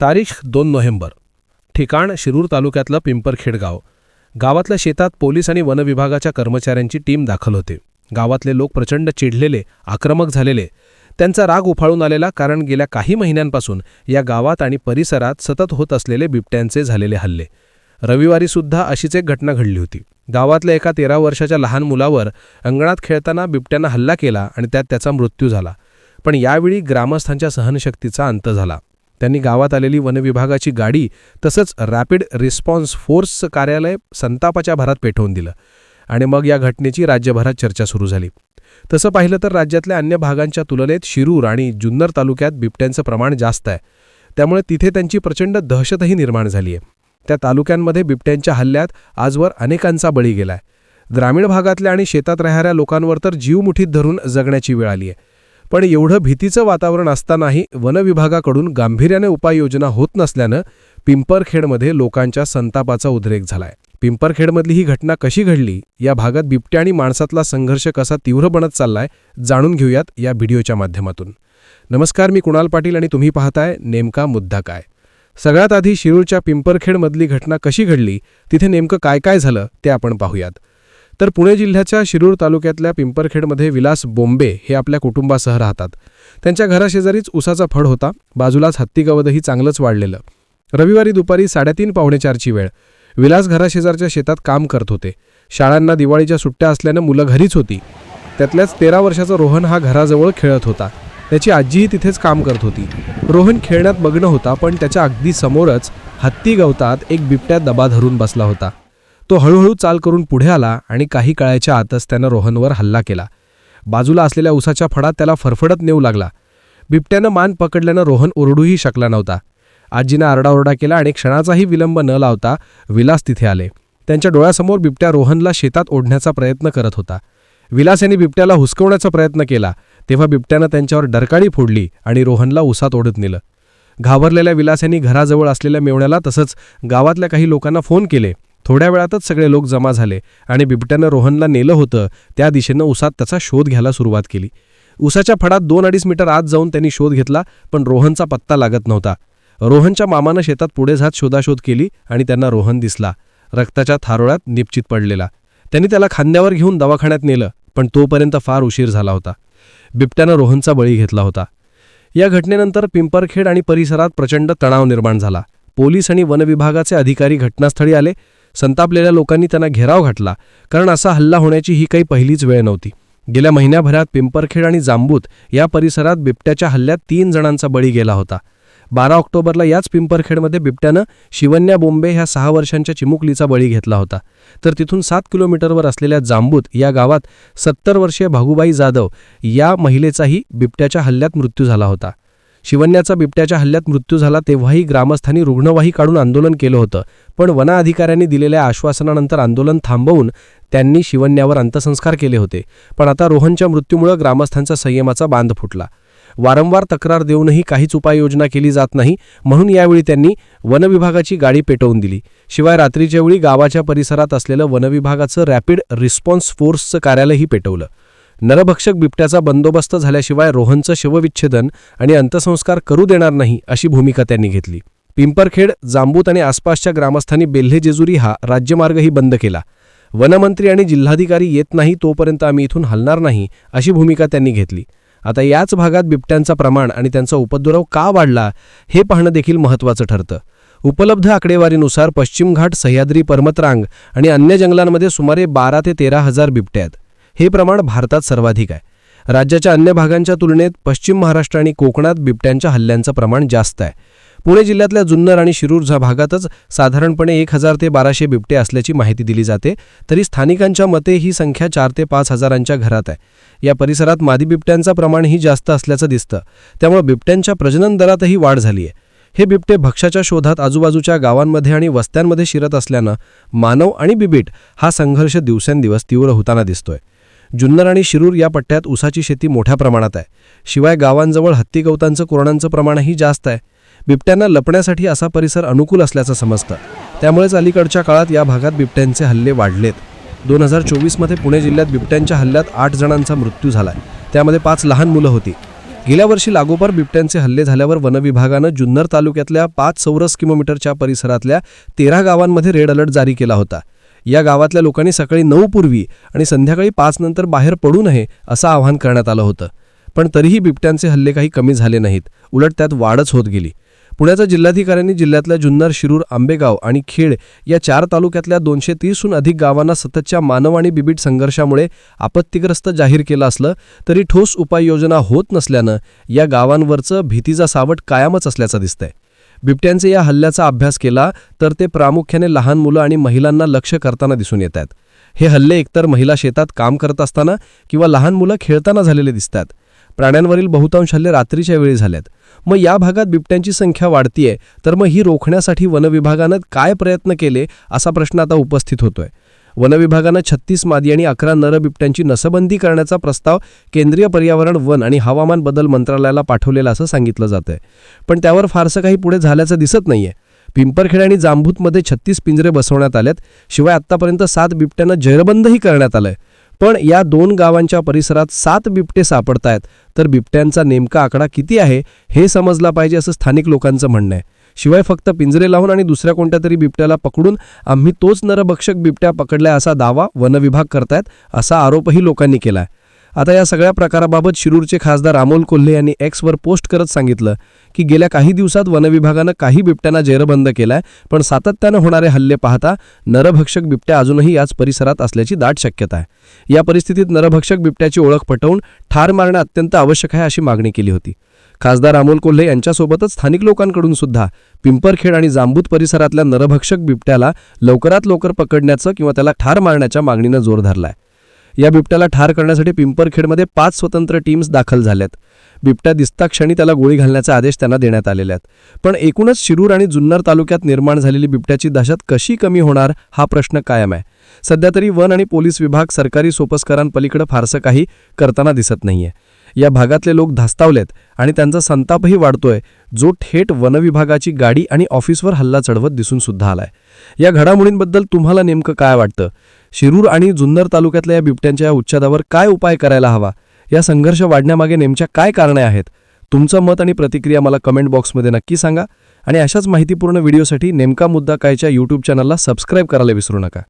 तारीख दोन नोव्हेंबर. ठिकाण शिरूर तालुक्यातलं पिंपरखेड गाव. गावातल्या शेतात पोलीस आणि वनविभागाच्या कर्मचाऱ्यांची टीम दाखल होते. गावातले लोक प्रचंड चिडलेले आक्रमक झालेले. त्यांचा राग उफाळून आलेला कारण गेल्या काही महिन्यांपासून या गावात आणि परिसरात सतत होत असलेले बिबट्यांचे झालेले हल्ले. रविवारी सुद्धा अशीच एक घटना घडली होती. गावातल्या एका तेरा वर्षाच्या लहान मुलावर अंगणात खेळताना बिबट्यानं हल्ला केला आणि त्यात त्याचा मृत्यू झाला. पण यावेळी ग्रामस्थांच्या सहनशक्तीचा अंत झाला. त्यांनी गावात आलेली वनविभागाची गाडी तसंच रॅपिड रिस्पॉन्स फोर्सचं कार्यालय संतापाच्या भरात पेटवून दिलं आणि मग या घटनेची राज्यभरात चर्चा सुरू झाली. तसं पाहिलं तर राज्यातल्या अन्य भागांच्या तुलनेत शिरूर आणि जुन्नर तालुक्यात बिबट्यांचं प्रमाण जास्त आहे. त्यामुळे तिथे त्यांची प्रचंड दहशतही निर्माण झाली आहे. त्या तालुक्यांमध्ये बिबट्यांच्या हल्ल्यात आजवर अनेकांचा बळी गेलाय. ग्रामीण भागातल्या आणि शेतात राहणाऱ्या लोकांवर तर जीव मुठीत धरून जगण्याची वेळ आली आहे. पण एवढं भीतीचं वातावरण असतानाही वनविभागाकडून गांभीर्याने उपाययोजना होत नसल्यानं पिंपरखेडमध्ये लोकांच्या संतापाचा उद्रेक झालाय. पिंपरखेडमधली ही घटना कशी घडली या भागात बिबट्या आणि माणसातला संघर्ष कसा तीव्र बनत चाललाय जाणून घेऊयात या व्हिडिओच्या माध्यमातून. नमस्कार मी कुणाल पाटील आणि तुम्ही पाहताय नेमका मुद्दा काय? सगळ्यात आधी शिरूरच्या पिंपरखेडमधली घटना कशी घडली तिथे नेमकं काय काय झालं ते आपण पाहूयात. तर पुणे जिल्ह्याच्या शिरूर तालुक्यातल्या पिंपरखेडमध्ये विलास बोंबे हे आपल्या कुटुंबासह राहतात. त्यांच्या घराशेजारीच उसाचा फड होता. बाजूलाच हत्तीगवदही चांगलंच वाढलेलं. रविवारी दुपारी साडेतीन पावणेचारची वेळ. विलास घराशेजारच्या शेतात काम करत होते. शाळांना दिवाळीच्या सुट्ट्या असल्यानं मुलं घरीच होती. त्यातल्याच तेरा वर्षाचा रोहन हा घराजवळ खेळत होता. त्याची आजीही तिथेच काम करत होती. रोहन खेळण्यात मग्न होता पण त्याच्या अगदी समोरच हत्ती गवतात एक बिबट्या दबा धरून बसला होता. तो हळूहळू चाल करून पुढे आला आणि काही काळाच्या आतच त्यानं रोहनवर हल्ला केला. बाजूला असलेल्या उसाच्या फडात त्याला फरफडत नेऊ लागला. बिबट्यानं मान पकडल्यानं रोहन ओरडूही शकला नव्हता. आजीनं आरडाओरडा केला आणि क्षणाचाही विलंब न लावता विलास तिथे आले. त्यांच्या डोळ्यासमोर बिबट्या रोहनला शेतात ओढण्याचा प्रयत्न करत होता. विलास यांनी बिबट्याला हुसकवण्याचा प्रयत्न केला. तेव्हा बिबट्यानं त्यांच्यावर डरकाळी फोडली आणि रोहनला उसात ओढत नेलं. घाबरलेल्या विलास यांनी घराजवळ असलेल्या मेवण्याला तसंच गावातल्या काही लोकांना फोन केले. थोड्या वेळातच सगळे लोक जमा झाले आणि बिबट्यानं रोहनला नेलं होतं. त्या दिशेनं उसात त्याचा शोध घ्यायला सुरुवात केली. उसाच्या फडात दोन अडीच मीटर आत जाऊन त्यांनी शोध घेतला पण रोहनचा पत्ता लागत नव्हता. रोहनच्या मामानं शेतात पुढे जात शोधाशोध केली आणि त्यांना रोहन दिसला. रक्ताच्या थारोळ्यात निपचित पडलेला. त्यांनी त्याला खांद्यावर घेऊन दवाखान्यात नेलं पण तोपर्यंत फार उशीर झाला होता. बिबट्यानं रोहनचा बळी घेतला होता. या घटनेनंतर पिंपरखेड आणि परिसरात प्रचंड तणाव निर्माण झाला. पोलीस आणि वनविभागाचे अधिकारी घटनास्थळी आले संतापलेल्या लोकांनी त्यांना घेराव घातला कारण असा हल्ला होण्याची ही काही पहिलीच वेळ नव्हती. गेल्या महिन्याभरात पिंपरखेड आणि जांबूत या परिसरात बिबट्याच्या हल्ल्यात तीन जणांचा बळी गेला होता. बारा ऑक्टोबरला याच पिंपरखेडमध्ये बिबट्यानं शिवन्या बोंबे ह्या सहा वर्षांच्या चिमुकलीचा बळी घेतला होता. तर तिथून सात किलोमीटरवर असलेल्या जांबूत या गावात सत्तर वर्षीय भागुबाई जाधव या महिलेचाही बिबट्याच्या हल्ल्यात मृत्यू झाला होता. शिवन्याचा बिबट्याच्या हल्ल्यात मृत्यू झाला तेव्हाही ग्रामस्थांनी रुग्णवाही काढून आंदोलन केलं होतं. पण वन अधिकाऱ्यांनी दिलेल्या आश्वासनानंतर आंदोलन थांबवून त्यांनी शिवन्यावर अंत्यसंस्कार केले होते. पण आता रोहनच्या मृत्यूमुळं ग्रामस्थांचा संयमाचा बांध फुटला. वारंवार तक्रार देऊनही काहीच उपाययोजना केली जात नाही म्हणून यावेळी त्यांनी वनविभागाची गाडी पेटवून दिली. शिवाय रात्रीच्या वेळी गावाच्या परिसरात असलेलं वनविभागाचं रॅपिड रिस्पॉन्स फोर्सचं कार्यालयही पेटवलं. नरभक्षक बिबट्याचा बंदोबस्त झाल्याशिवाय रोहनचं शवविच्छेदन आणि अंत्यसंस्कार करू देणार नाही अशी भूमिका त्यांनी घेतली. पिंपरखेड जांबूत आणि आसपासच्या ग्रामस्थांनी बेल्हे जेजुरी हा राज्यमार्गही बंद केला. वनमंत्री आणि जिल्हाधिकारी येत नाही तोपर्यंत आम्ही इथून हलणार नाही अशी भूमिका त्यांनी घेतली. आता याच भागात बिबट्यांचा प्रमाण आणि त्यांचा उपद्रव का वाढला हे पाहणं देखील महत्त्वाचं ठरतं. उपलब्ध आकडेवारीनुसार पश्चिम घाट सह्याद्री पर्वतरांग आणि अन्य जंगलांमध्ये सुमारे बारा ते तेरा हजार बिबट्या आहेत. हे प्रमाण भारतात सर्वाधिक आहे. राज्याच्या अन्य भागांच्या तुलनेत पश्चिम महाराष्ट्र आणि कोकणात बिबट्यांच्या हल्ल्यांचं प्रमाण जास्त आहे. पुणे जिल्ह्यातल्या जुन्नर आणि शिरूर झा भागातच साधारणपणे एक हजार ते बाराशे बिबटे असल्याची माहिती दिली जाते तरी स्थानिकांच्या मते ही संख्या चार ते पाच हजारांच्या घरात आहे. या परिसरात मादी बिबट्यांचं प्रमाणही जास्त असल्याचं दिसतं. त्यामुळे बिबट्यांच्या प्रजनन दरातही वाढ झाली आहे. हे बिबटे भक्ष्याच्या शोधात आजूबाजूच्या गावांमध्ये आणि वस्त्यांमध्ये शिरत असल्यानं मानव आणि बिबीट हा संघर्ष दिवसेंदिवस तीव्र होताना दिसतोय. जुन्नर आणि शिरूर या पट्ट्यात ऊसाची शेती मोठ्या प्रमाणात आहे. शिवाय गावांजवळ हत्ती गवतांचं कुरणांचं प्रमाणही जास्त आहे. बिबट्यांना लपण्यासाठी असा परिसर अनुकूल असल्याचं समजतं. त्यामुळेच अलीकडच्या काळात या भागात बिबट्यांचे हल्ले वाढलेत. दोन हजार चोवीसमध्ये पुणे जिल्ह्यात बिबट्यांच्या हल्ल्यात आठ जणांचा मृत्यू झाला त्यामध्ये पाच लहान मुलं होती. गेल्या वर्षी लागोपार बिबट्यांचे हल्ले झाल्यावर वनविभागानं जुन्नर तालुक्यातल्या पाच चौरस किलोमीटरच्या परिसरातल्या तेरा गावांमध्ये रेड अलर्ट जारी केला होता. या गावातल्या लोकांनी सकाळी नऊ पूर्वी आणि संध्याकाळी पाच नंतर बाहेर पडू नये असं आवाहन करण्यात आलं होतं. पण तरीही बिबट्यांचे हल्ले काही कमी झाले नाहीत. उलट त्यात वाढच होत गेली. पुण्याच्या जिल्हाधिकाऱ्यांनी जिल्ह्यातल्या जुन्नर शिरूर आंबेगाव आणि खेड या चार तालुक्यातल्या दोनशे तीसहून अधिक गावांना सततच्या मानव आणि बिबीट संघर्षामुळे आपत्तीग्रस्त जाहीर केलं असलं तरी ठोस उपाययोजना होत नसल्यानं या गावांवरचं भीतीचा सावट कायमच असल्याचं दिसतंय. बिबट्यांचे या हल्ल्याचा अभ्यास केला तर ते प्रामुख्याने लहान मुलं आणि महिलांना लक्ष करताना दिसून येत आहेत हे हल्ले एकतर महिला शेतात काम करत असताना किंवा लहान मुलं खेळताना झालेले दिसतात. प्राण्यांवरील बहुतांश हल्ले रात्रीच्या वेळी झालेत. मग या भागात बिबट्यांची संख्या वाढतीये तर मग ही रोखण्यासाठी वनविभागानं काय प्रयत्न केले असा प्रश्न आता उपस्थित होतोय. वनविभागानं छत्तीस मादी आणि अकरा नर बिबट्यांची नसबंदी करण्याचा प्रस्ताव केंद्रीय पर्यावरण वन आणि हवामान बदल मंत्रालयाला पाठवलेला असं सांगितलं जातंय. पण त्यावर फारसं काही पुढे झाल्याचं दिसत नाहीये. पिंपरखेड आणि जांभूतमध्ये छत्तीस पिंजरे बसवण्यात आलेत शिवाय आत्तापर्यंत सात बिबट्यांना जैरबंदही करण्यात आलंय. पण या दोन गावांच्या परिसरात सात बिबटे सापडतायत तर बिबट्यांचा नेमका आकडा किती आहे हे समजला पाहिजे असं स्थानिक लोकांचं म्हणणं आहे. शिवाय फक्त पिंजरे लावून आणि दुसऱ्या कोणत्या तरी बिबट्याला पकडून आम्ही तोच नरभक्षक बिबट्या पकडलाय असा दावा वनविभाग करतायत असा आरोपही लोकांनी केलाय. आता या सगळ्या प्रकाराबाबत शिरूरचे खासदार अमोल कोल्हे यांनी एक्सवर पोस्ट करत सांगितलं की गेल्या काही दिवसात वनविभागानं काही बिबट्यांना जेरबंद केलाय पण सातत्यानं होणारे हल्ले पाहता नरभक्षक बिबट्या अजूनही याच परिसरात असल्याची दाट शक्यता आहे. या परिस्थितीत नरभक्षक बिबट्याची ओळख पटवून ठार मारणं अत्यंत आवश्यक आहे अशी मागणी केली होती. खासदार अमोल कोल्हे यांच्यासोबतच स्थानिक लोकांकडून सुद्धा पिंपरखेड आणि जांबूत परिसरातल्या नरभक्षक बिबट्याला लवकरात लवकर पकडण्याचं किंवा त्याला ठार मारण्याच्या मागणीनं जोर धरलाय. या बिबट्याला ठार करण्यासाठी पिंपरखेडमध्ये पाच स्वतंत्र टीम्स दाखल झाल्यात. बिबट्या दिसता क्षणी त्याला गोळी घालण्याचा आदेश त्यांना देण्यात आलेले आहेत. पण एकूणच शिरूर आणि जुन्नर तालुक्यात निर्माण झालेली बिबट्याची दहशत कशी कमी होणार हा प्रश्न कायम आहे. सध्या तरी वन आणि पोलीस विभाग सरकारी सोपस्करांपलीकडे फारसं काही करताना दिसत नाहीये. या भागातले लोक धास्तावलेत आणि त्यांचा संतापही वाढतोय. जो थेट वनविभागाची गाडी आणि ऑफिसवर हल्ला चढवत दिसून सुद्धा आलाय. या घडामोडींबद्दल तुम्हाला नेमकं काय वाटतं? शिरूर आणि जुन्नर तालुक्यातल्या या बिबट्यांच्या या उच्छेदावर काय उपाय करायला हवा? या संघर्ष वाढण्यामागे नेमच्या काय कारणे आहेत? तुमचं मत आणि प्रतिक्रिया मला कमेंट बॉक्समध्ये नक्की सांगा. आणि अशाच माहितीपूर्ण व्हिडिओसाठी नेमका मुद्दा कायच्या यूट्यूब चॅनलला सबस्क्राईब करायला विसरू नका.